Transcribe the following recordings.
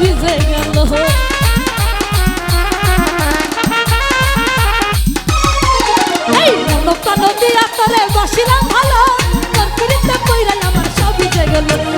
ভিজে গেল। এই মনপ্রাণ দিয়া তরে বসিলাম ভালো, তোর পিড়িতে কইরা আমার সব ভিজে গেল।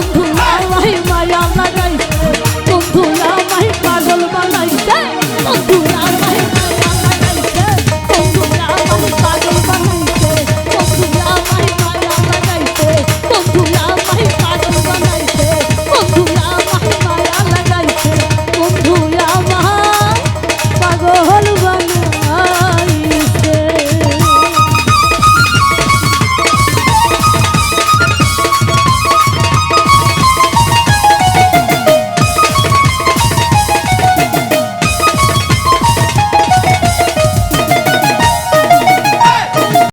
성품